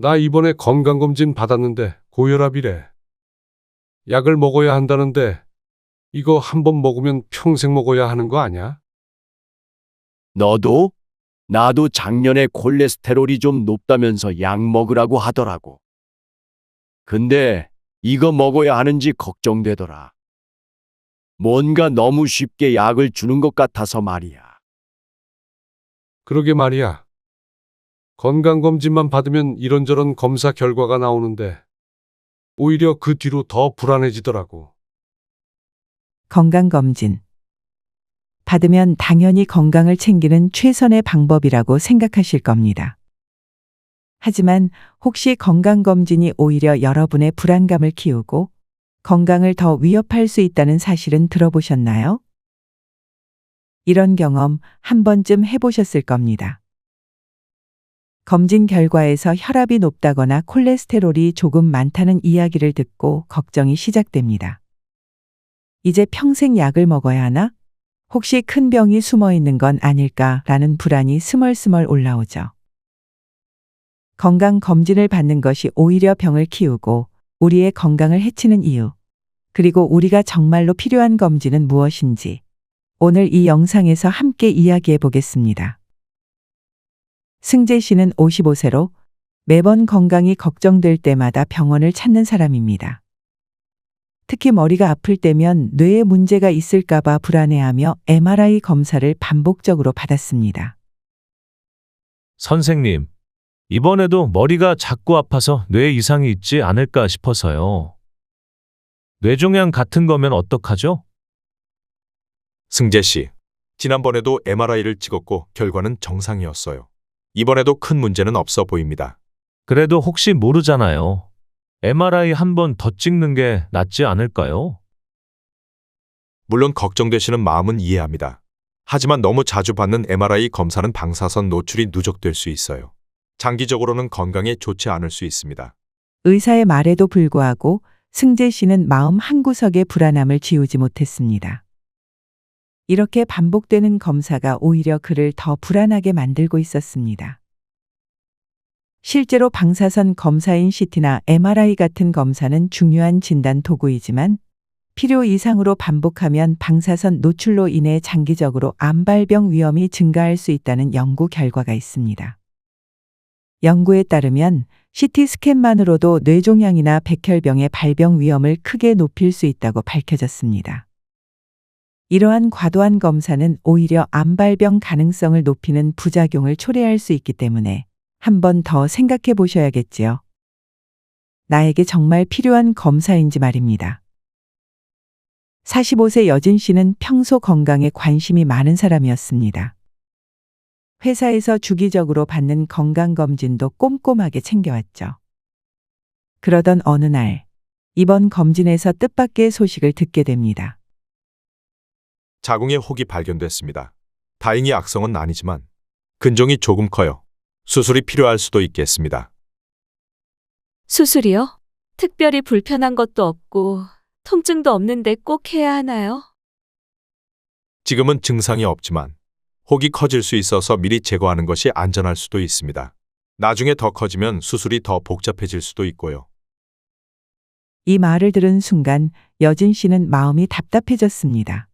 나 이번에 건강검진 받았는데 고혈압이래. 약을 먹어야 한다는데 이거 한 번 먹으면 평생 먹어야 하는 거 아니야? 너도? 나도 작년에 콜레스테롤이 좀 높다면서 약 먹으라고 하더라고. 근데 이거 먹어야 하는지 걱정되더라. 뭔가 너무 쉽게 약을 주는 것 같아서 말이야. 그러게 말이야. 건강검진만 받으면 이런저런 검사 결과가 나오는데 오히려 그 뒤로 더 불안해지더라고. 건강검진. 받으면 당연히 건강을 챙기는 최선의 방법이라고 생각하실 겁니다. 하지만 혹시 건강검진이 오히려 여러분의 불안감을 키우고 건강을 더 위협할 수 있다는 사실은 들어보셨나요? 이런 경험 한 번쯤 해보셨을 겁니다. 검진 결과에서 혈압이 높다거나 콜레스테롤이 조금 많다는 이야기를 듣고 걱정이 시작됩니다. 이제 평생 약을 먹어야 하나? 혹시 큰 병이 숨어 있는 건 아닐까라는 불안이 스멀스멀 올라오죠. 건강 검진을 받는 것이 오히려 병을 키우고 우리의 건강을 해치는 이유, 그리고 우리가 정말로 필요한 검진은 무엇인지 오늘 이 영상에서 함께 이야기해 보겠습니다. 승재 씨는 55세로 매번 건강이 걱정될 때마다 병원을 찾는 사람입니다. 특히 머리가 아플 때면 뇌에 문제가 있을까봐 불안해하며 MRI 검사를 반복적으로 받았습니다. 선생님, 이번에도 머리가 자꾸 아파서 뇌 이상이 있지 않을까 싶어서요. 뇌종양 같은 거면 어떡하죠? 승재 씨, 지난번에도 MRI를 찍었고 결과는 정상이었어요. 이번에도 큰 문제는 없어 보입니다. 그래도 혹시 모르잖아요. MRI 한 번 더 찍는 게 낫지 않을까요? 물론 걱정되시는 마음은 이해합니다. 하지만 너무 자주 받는 MRI 검사는 방사선 노출이 누적될 수 있어요. 장기적으로는 건강에 좋지 않을 수 있습니다. 의사의 말에도 불구하고 승재 씨는 마음 한구석의 불안함을 지우지 못했습니다. 이렇게 반복되는 검사가 오히려 그를 더 불안하게 만들고 있었습니다. 실제로 방사선 검사인 CT나 MRI 같은 검사는 중요한 진단 도구이지만 필요 이상으로 반복하면 방사선 노출로 인해 장기적으로 암발병 위험이 증가할 수 있다는 연구 결과가 있습니다. 연구에 따르면 CT 스캔만으로도 뇌종양이나 백혈병의 발병 위험을 크게 높일 수 있다고 밝혀졌습니다. 이러한 과도한 검사는 오히려 암발병 가능성을 높이는 부작용을 초래할 수 있기 때문에 한 번 더 생각해 보셔야겠지요. 나에게 정말 필요한 검사인지 말입니다. 45세 여진 씨는 평소 건강에 관심이 많은 사람이었습니다. 회사에서 주기적으로 받는 건강검진도 꼼꼼하게 챙겨왔죠. 그러던 어느 날, 이번 검진에서 뜻밖의 소식을 듣게 됩니다. 자궁에 혹이 발견됐습니다. 다행히 악성은 아니지만 근종이 조금 커요. 수술이 필요할 수도 있겠습니다. 수술이요? 특별히 불편한 것도 없고 통증도 없는데 꼭 해야 하나요? 지금은 증상이 없지만 혹이 커질 수 있어서 미리 제거하는 것이 안전할 수도 있습니다. 나중에 더 커지면 수술이 더 복잡해질 수도 있고요. 이 말을 들은 순간 여진 씨는 마음이 답답해졌습니다.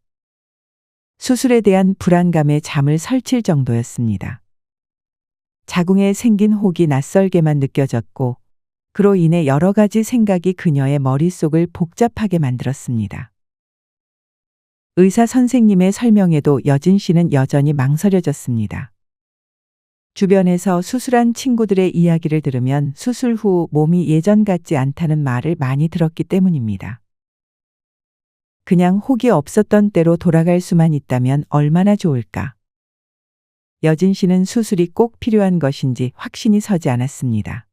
수술에 대한 불안감에 잠을 설칠 정도였습니다. 자궁에 생긴 혹이 낯설게만 느껴졌고, 그로 인해 여러 가지 생각이 그녀의 머릿속을 복잡하게 만들었습니다. 의사 선생님의 설명에도 여진 씨는 여전히 망설여졌습니다. 주변에서 수술한 친구들의 이야기를 들으면 수술 후 몸이 예전 같지 않다는 말을 많이 들었기 때문입니다. 그냥 혹이 없었던 때로 돌아갈 수만 있다면 얼마나 좋을까. 여진 씨는 수술이 꼭 필요한 것인지 확신이 서지 않았습니다.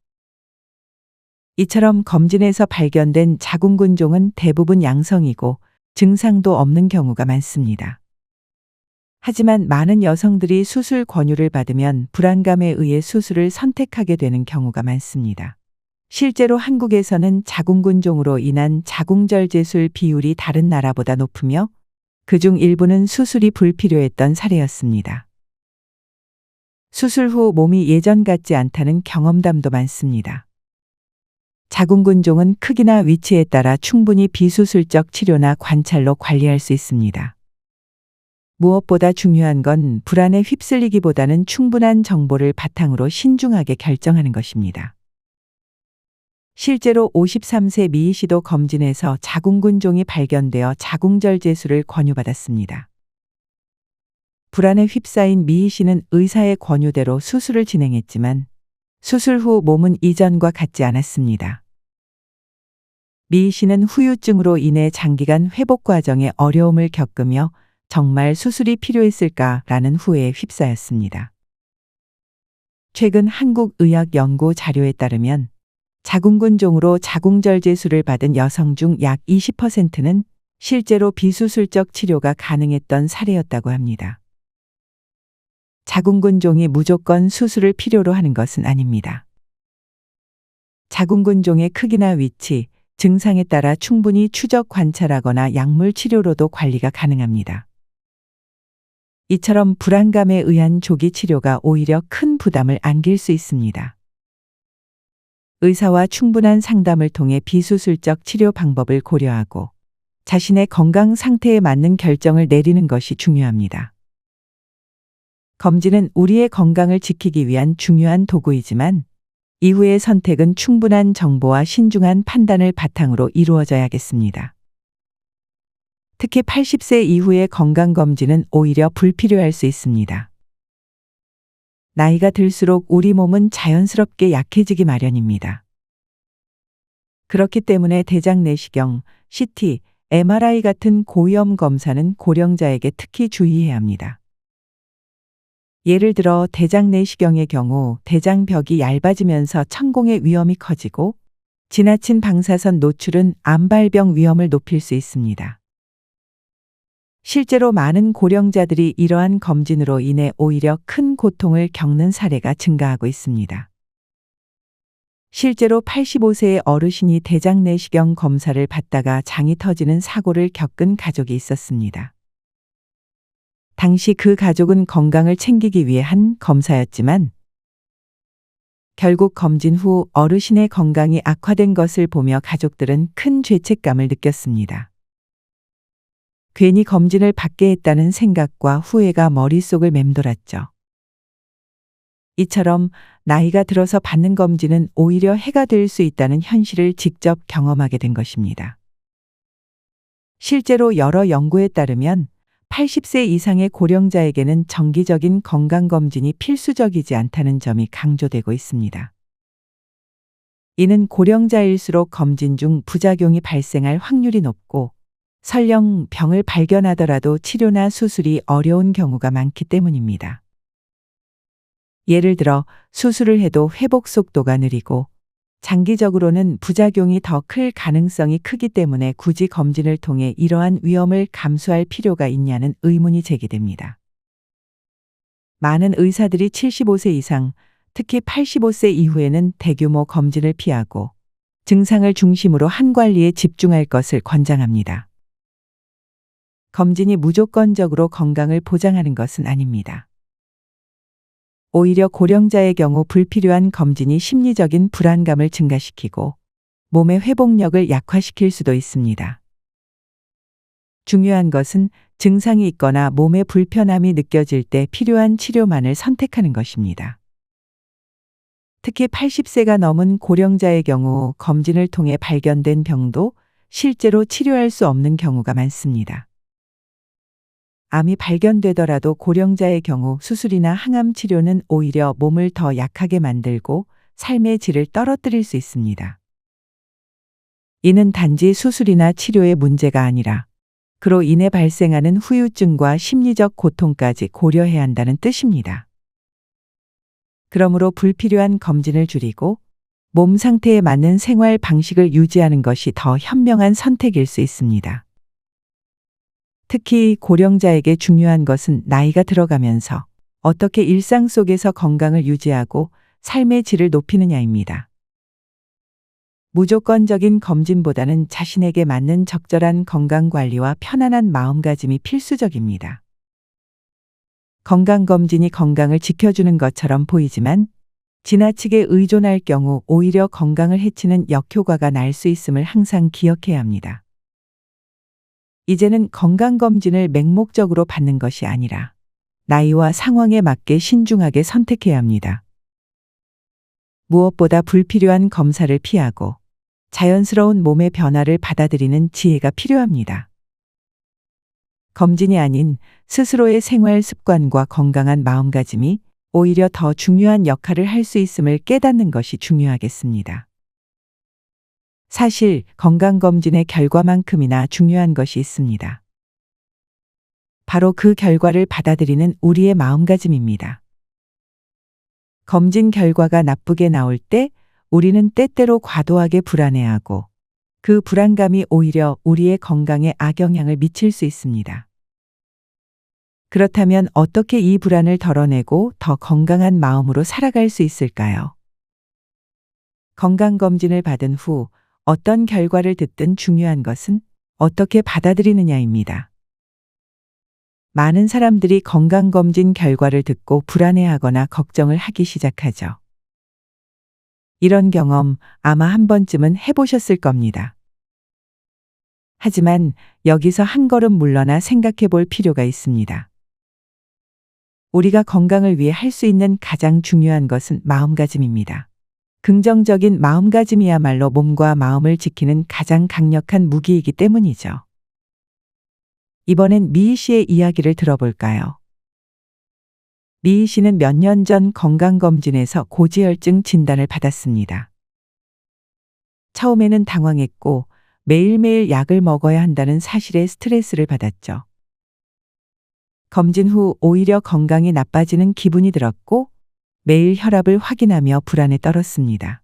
이처럼 검진에서 발견된 자궁근종은 대부분 양성이고 증상도 없는 경우가 많습니다. 하지만 많은 여성들이 수술 권유를 받으면 불안감에 의해 수술을 선택하게 되는 경우가 많습니다. 실제로 한국에서는 자궁근종으로 인한 자궁절 제술 비율이 다른 나라보다 높으며 그중 일부는 수술이 불필요했던 사례였습니다. 수술 후 몸이 예전 같지 않다는 경험담도 많습니다. 자궁근종은 크기나 위치에 따라 충분히 비수술적 치료나 관찰로 관리할 수 있습니다. 무엇보다 중요한 건 불안에 휩쓸리기보다는 충분한 정보를 바탕으로 신중하게 결정하는 것입니다. 실제로 53세 미희 씨도 검진에서 자궁근종이 발견되어 자궁절 제술을 권유받았습니다. 불안에 휩싸인 미희 씨는 의사의 권유대로 수술을 진행했지만 수술 후 몸은 이전과 같지 않았습니다. 미희 씨는 후유증으로 인해 장기간 회복 과정에 어려움을 겪으며 정말 수술이 필요했을까라는 후회에 휩싸였습니다. 최근 한국의학연구 자료에 따르면 자궁근종으로 자궁절제술을 받은 여성 중 약 20%는 실제로 비수술적 치료가 가능했던 사례였다고 합니다. 자궁근종이 무조건 수술을 필요로 하는 것은 아닙니다. 자궁근종의 크기나 위치, 증상에 따라 충분히 추적 관찰하거나 약물 치료로도 관리가 가능합니다. 이처럼 불안감에 의한 조기 치료가 오히려 큰 부담을 안길 수 있습니다. 의사와 충분한 상담을 통해 비수술적 치료 방법을 고려하고 자신의 건강 상태에 맞는 결정을 내리는 것이 중요합니다. 검진은 우리의 건강을 지키기 위한 중요한 도구이지만 이후의 선택은 충분한 정보와 신중한 판단을 바탕으로 이루어져야겠습니다. 특히 80세 이후의 건강검진은 오히려 불필요할 수 있습니다. 나이가 들수록 우리 몸은 자연스럽게 약해지기 마련입니다. 그렇기 때문에 대장 내시경, CT, MRI 같은 고위험 검사는 고령자에게 특히 주의해야 합니다. 예를 들어 대장 내시경의 경우 대장벽이 얇아지면서 천공의 위험이 커지고 지나친 방사선 노출은 암발병 위험을 높일 수 있습니다. 실제로 많은 고령자들이 이러한 검진으로 인해 오히려 큰 고통을 겪는 사례가 증가하고 있습니다. 실제로 85세의 어르신이 대장 내시경 검사를 받다가 장이 터지는 사고를 겪은 가족이 있었습니다. 당시 그 가족은 건강을 챙기기 위해 한 검사였지만 결국 검진 후 어르신의 건강이 악화된 것을 보며 가족들은 큰 죄책감을 느꼈습니다. 괜히 검진을 받게 했다는 생각과 후회가 머릿속을 맴돌았죠. 이처럼 나이가 들어서 받는 검진은 오히려 해가 될 수 있다는 현실을 직접 경험하게 된 것입니다. 실제로 여러 연구에 따르면 80세 이상의 고령자에게는 정기적인 건강검진이 필수적이지 않다는 점이 강조되고 있습니다. 이는 고령자일수록 검진 중 부작용이 발생할 확률이 높고 설령 병을 발견하더라도 치료나 수술이 어려운 경우가 많기 때문입니다. 예를 들어 수술을 해도 회복 속도가 느리고 장기적으로는 부작용이 더 클 가능성이 크기 때문에 굳이 검진을 통해 이러한 위험을 감수할 필요가 있냐는 의문이 제기됩니다. 많은 의사들이 75세 이상, 특히 85세 이후에는 대규모 검진을 피하고 증상을 중심으로 한 관리에 집중할 것을 권장합니다. 검진이 무조건적으로 건강을 보장하는 것은 아닙니다. 오히려 고령자의 경우 불필요한 검진이 심리적인 불안감을 증가시키고 몸의 회복력을 약화시킬 수도 있습니다. 중요한 것은 증상이 있거나 몸에 불편함이 느껴질 때 필요한 치료만을 선택하는 것입니다. 특히 80세가 넘은 고령자의 경우 검진을 통해 발견된 병도 실제로 치료할 수 없는 경우가 많습니다. 암이 발견되더라도 고령자의 경우 수술이나 항암 치료는 오히려 몸을 더 약하게 만들고 삶의 질을 떨어뜨릴 수 있습니다. 이는 단지 수술이나 치료의 문제가 아니라 그로 인해 발생하는 후유증과 심리적 고통까지 고려해야 한다는 뜻입니다. 그러므로 불필요한 검진을 줄이고 몸 상태에 맞는 생활 방식을 유지하는 것이 더 현명한 선택일 수 있습니다. 특히 고령자에게 중요한 것은 나이가 들어가면서 어떻게 일상 속에서 건강을 유지하고 삶의 질을 높이느냐입니다. 무조건적인 검진보다는 자신에게 맞는 적절한 건강 관리와 편안한 마음가짐이 필수적입니다. 건강검진이 건강을 지켜주는 것처럼 보이지만 지나치게 의존할 경우 오히려 건강을 해치는 역효과가 날 수 있음을 항상 기억해야 합니다. 이제는 건강검진을 맹목적으로 받는 것이 아니라 나이와 상황에 맞게 신중하게 선택해야 합니다. 무엇보다 불필요한 검사를 피하고 자연스러운 몸의 변화를 받아들이는 지혜가 필요합니다. 검진이 아닌 스스로의 생활 습관과 건강한 마음가짐이 오히려 더 중요한 역할을 할 수 있음을 깨닫는 것이 중요하겠습니다. 사실 건강검진의 결과만큼이나 중요한 것이 있습니다. 바로 그 결과를 받아들이는 우리의 마음가짐입니다. 검진 결과가 나쁘게 나올 때 우리는 때때로 과도하게 불안해하고 그 불안감이 오히려 우리의 건강에 악영향을 미칠 수 있습니다. 그렇다면 어떻게 이 불안을 덜어내고 더 건강한 마음으로 살아갈 수 있을까요? 건강검진을 받은 후 어떤 결과를 듣든 중요한 것은 어떻게 받아들이느냐입니다. 많은 사람들이 건강검진 결과를 듣고 불안해하거나 걱정을 하기 시작하죠. 이런 경험 아마 한 번쯤은 해보셨을 겁니다. 하지만 여기서 한 걸음 물러나 생각해 볼 필요가 있습니다. 우리가 건강을 위해 할 수 있는 가장 중요한 것은 마음가짐입니다. 긍정적인 마음가짐이야말로 몸과 마음을 지키는 가장 강력한 무기이기 때문이죠. 이번엔 미희 씨의 이야기를 들어볼까요? 미희 씨는 몇 년 전 건강검진에서 고지혈증 진단을 받았습니다. 처음에는 당황했고 매일매일 약을 먹어야 한다는 사실에 스트레스를 받았죠. 검진 후 오히려 건강이 나빠지는 기분이 들었고 매일 혈압을 확인하며 불안에 떨었습니다.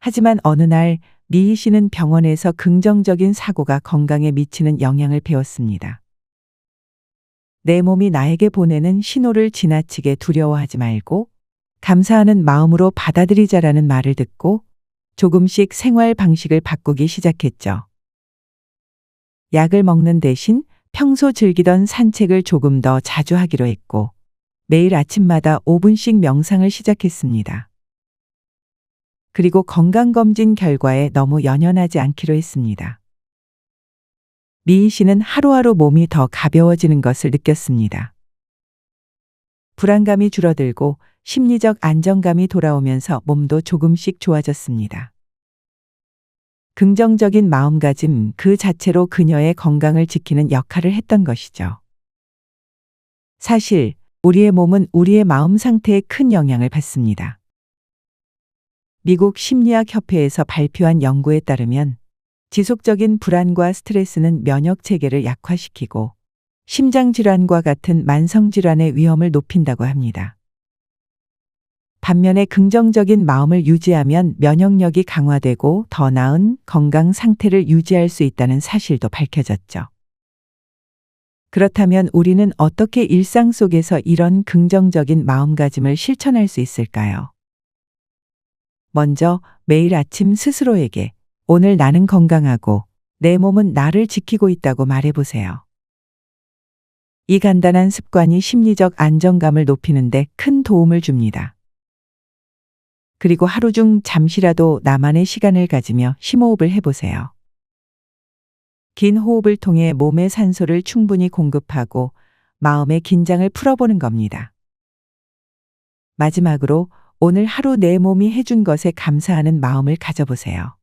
하지만 어느 날 미희 씨는 병원에서 긍정적인 사고가 건강에 미치는 영향을 배웠습니다. 내 몸이 나에게 보내는 신호를 지나치게 두려워하지 말고 감사하는 마음으로 받아들이자라는 말을 듣고 조금씩 생활 방식을 바꾸기 시작했죠. 약을 먹는 대신 평소 즐기던 산책을 조금 더 자주 하기로 했고 매일 아침마다 5분씩 명상을 시작했습니다. 그리고 건강검진 결과에 너무 연연하지 않기로 했습니다. 미희 씨는 하루하루 몸이 더 가벼워지는 것을 느꼈습니다. 불안감이 줄어들고 심리적 안정감이 돌아오면서 몸도 조금씩 좋아졌습니다. 긍정적인 마음가짐 그 자체로 그녀의 건강을 지키는 역할을 했던 것이죠. 사실 우리의 몸은 우리의 마음 상태에 큰 영향을 받습니다. 미국 심리학 협회에서 발표한 연구에 따르면 지속적인 불안과 스트레스는 면역 체계를 약화시키고 심장 질환과 같은 만성 질환의 위험을 높인다고 합니다. 반면에 긍정적인 마음을 유지하면 면역력이 강화되고 더 나은 건강 상태를 유지할 수 있다는 사실도 밝혀졌죠. 그렇다면 우리는 어떻게 일상 속에서 이런 긍정적인 마음가짐을 실천할 수 있을까요? 먼저 매일 아침 스스로에게 오늘 나는 건강하고 내 몸은 나를 지키고 있다고 말해보세요. 이 간단한 습관이 심리적 안정감을 높이는데 큰 도움을 줍니다. 그리고 하루 중 잠시라도 나만의 시간을 가지며 심호흡을 해보세요. 긴 호흡을 통해 몸에 산소를 충분히 공급하고 마음의 긴장을 풀어보는 겁니다. 마지막으로 오늘 하루 내 몸이 해준 것에 감사하는 마음을 가져보세요.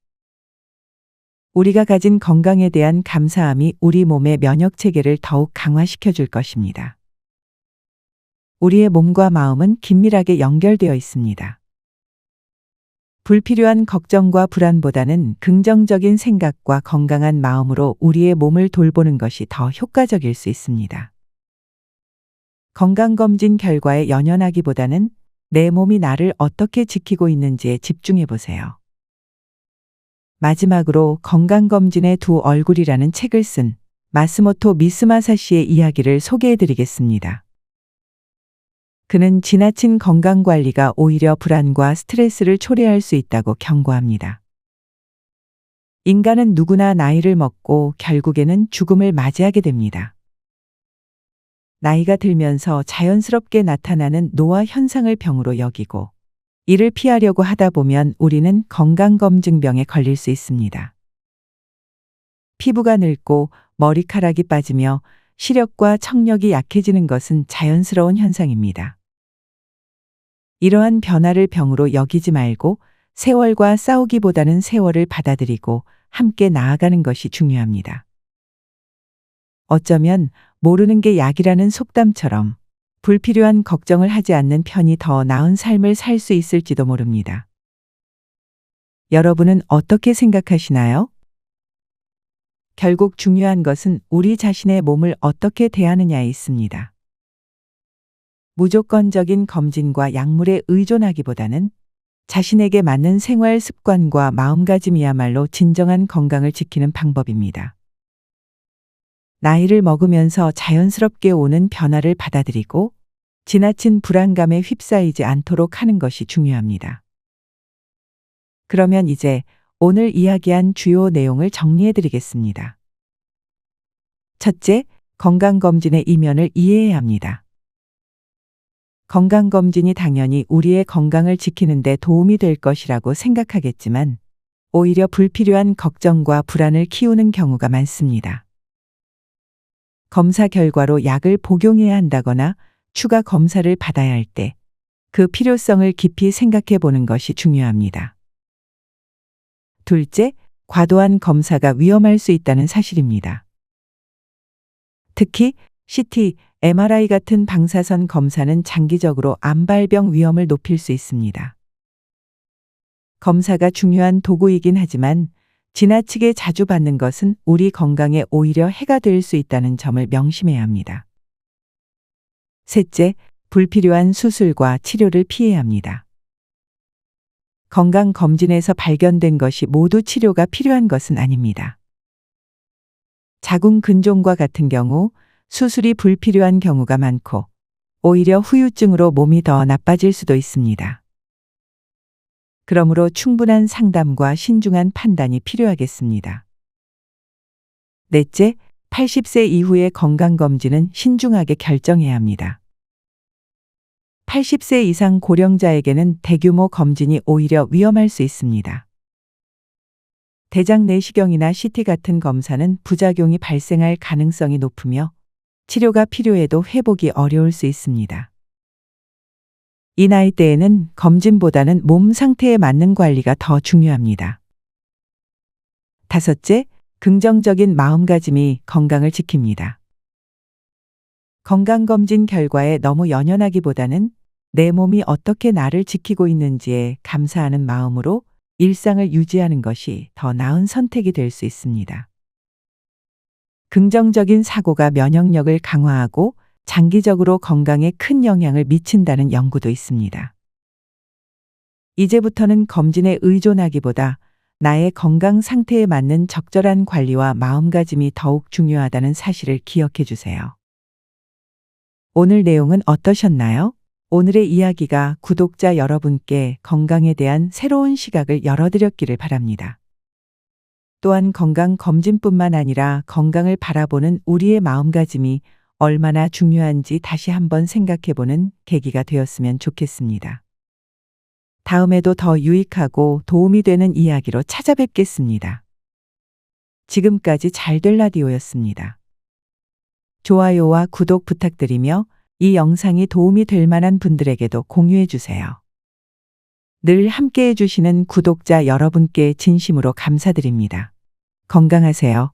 우리가 가진 건강에 대한 감사함이 우리 몸의 면역 체계를 더욱 강화시켜 줄 것입니다. 우리의 몸과 마음은 긴밀하게 연결되어 있습니다. 불필요한 걱정과 불안보다는 긍정적인 생각과 건강한 마음으로 우리의 몸을 돌보는 것이 더 효과적일 수 있습니다. 건강검진 결과에 연연하기보다는 내 몸이 나를 어떻게 지키고 있는지에 집중해 보세요. 마지막으로 건강검진의 두 얼굴이라는 책을 쓴 마스모토 미스마사 씨의 이야기를 소개해 드리겠습니다. 그는 지나친 건강관리가 오히려 불안과 스트레스를 초래할 수 있다고 경고합니다. 인간은 누구나 나이를 먹고 결국에는 죽음을 맞이하게 됩니다. 나이가 들면서 자연스럽게 나타나는 노화 현상을 병으로 여기고 이를 피하려고 하다 보면 우리는 건강검증병에 걸릴 수 있습니다. 피부가 늙고 머리카락이 빠지며 시력과 청력이 약해지는 것은 자연스러운 현상입니다. 이러한 변화를 병으로 여기지 말고 세월과 싸우기보다는 세월을 받아들이고 함께 나아가는 것이 중요합니다. 어쩌면 모르는 게 약이라는 속담처럼 불필요한 걱정을 하지 않는 편이 더 나은 삶을 살 수 있을지도 모릅니다. 여러분은 어떻게 생각하시나요? 결국 중요한 것은 우리 자신의 몸을 어떻게 대하느냐에 있습니다. 무조건적인 검진과 약물에 의존하기보다는 자신에게 맞는 생활 습관과 마음가짐이야말로 진정한 건강을 지키는 방법입니다. 나이를 먹으면서 자연스럽게 오는 변화를 받아들이고 지나친 불안감에 휩싸이지 않도록 하는 것이 중요합니다. 그러면 이제 오늘 이야기한 주요 내용을 정리해 드리겠습니다. 첫째, 건강검진의 이면을 이해해야 합니다. 건강검진이 당연히 우리의 건강을 지키는데 도움이 될 것이라고 생각하겠지만 오히려 불필요한 걱정과 불안을 키우는 경우가 많습니다. 검사 결과로 약을 복용해야 한다거나 추가 검사를 받아야 할 때 그 필요성을 깊이 생각해 보는 것이 중요합니다. 둘째, 과도한 검사가 위험할 수 있다는 사실입니다. 특히 CT, MRI 같은 방사선 검사는 장기적으로 암발병 위험을 높일 수 있습니다. 검사가 중요한 도구이긴 하지만 지나치게 자주 받는 것은 우리 건강에 오히려 해가 될 수 있다는 점을 명심해야 합니다. 셋째, 불필요한 수술과 치료를 피해야 합니다. 건강검진에서 발견된 것이 모두 치료가 필요한 것은 아닙니다. 자궁 근종과 같은 경우 수술이 불필요한 경우가 많고 오히려 후유증으로 몸이 더 나빠질 수도 있습니다. 그러므로 충분한 상담과 신중한 판단이 필요하겠습니다. 넷째, 80세 이후의 건강검진은 신중하게 결정해야 합니다. 80세 이상 고령자에게는 대규모 검진이 오히려 위험할 수 있습니다. 대장 내시경이나 CT 같은 검사는 부작용이 발생할 가능성이 높으며 치료가 필요해도 회복이 어려울 수 있습니다. 이 나이대에는 검진보다는 몸 상태에 맞는 관리가 더 중요합니다. 다섯째, 긍정적인 마음가짐이 건강을 지킵니다. 건강검진 결과에 너무 연연하기보다는 내 몸이 어떻게 나를 지키고 있는지에 감사하는 마음으로 일상을 유지하는 것이 더 나은 선택이 될 수 있습니다. 긍정적인 사고가 면역력을 강화하고 장기적으로 건강에 큰 영향을 미친다는 연구도 있습니다. 이제부터는 검진에 의존하기보다 나의 건강 상태에 맞는 적절한 관리와 마음가짐이 더욱 중요하다는 사실을 기억해 주세요. 오늘 내용은 어떠셨나요? 오늘의 이야기가 구독자 여러분께 건강에 대한 새로운 시각을 열어드렸기를 바랍니다. 또한 건강 검진뿐만 아니라 건강을 바라보는 우리의 마음가짐이 얼마나 중요한지 다시 한번 생각해보는 계기가 되었으면 좋겠습니다. 다음에도 더 유익하고 도움이 되는 이야기로 찾아뵙겠습니다. 지금까지 잘 될 라디오였습니다. 좋아요와 구독 부탁드리며 이 영상이 도움이 될 만한 분들에게도 공유해 주세요. 늘 함께 해주시는 구독자 여러분께 진심으로 감사드립니다. 건강하세요.